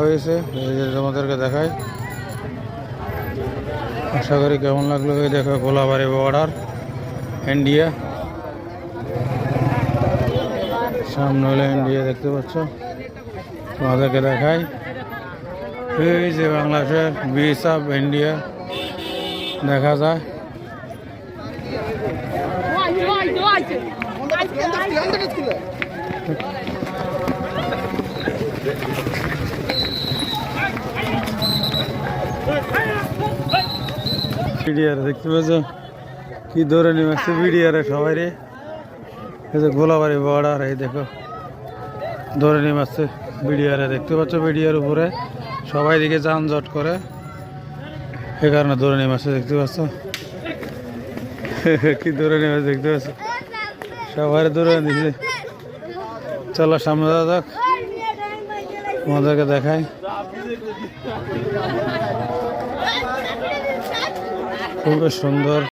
হয়েছে। এই যে তোমাদেরকে দেখাই। আশা করি কেমন লাগল এই দেখো গোলাবাড়ি বর্ডার ইন্ডিয়া সামনে হলো ইন্ডিয়া দেখতে পাচ্ছ? তোমাদেরকে দেখাই। এই যে বাংলাদেশের বিচ অফ ইন্ডিয়া দেখা যায়। বিডিআর দেখতে পাচ্ছ? কি ধরে নিয়ে আসছে বিডিআরে সবাই রে? এই যে গোলাবাড়ি বর্ডার এই দেখো। ধরে নিয়ে আসছে বিডিআরে দেখতে পাচ্ছ বিডিআর উপরে? সবাই দিকে যানজট করে। এ কারণে ধরে নিয়ে আসছে, দেখতে পাচ্ছ? কি ধরে নিয়ে আসছে, দেখতে পাচ্ছ? সবাই ধরে দিচ্ছে চলো সামনে দাদা তোমাদেরকে দেখাই। খুবই সুন্দর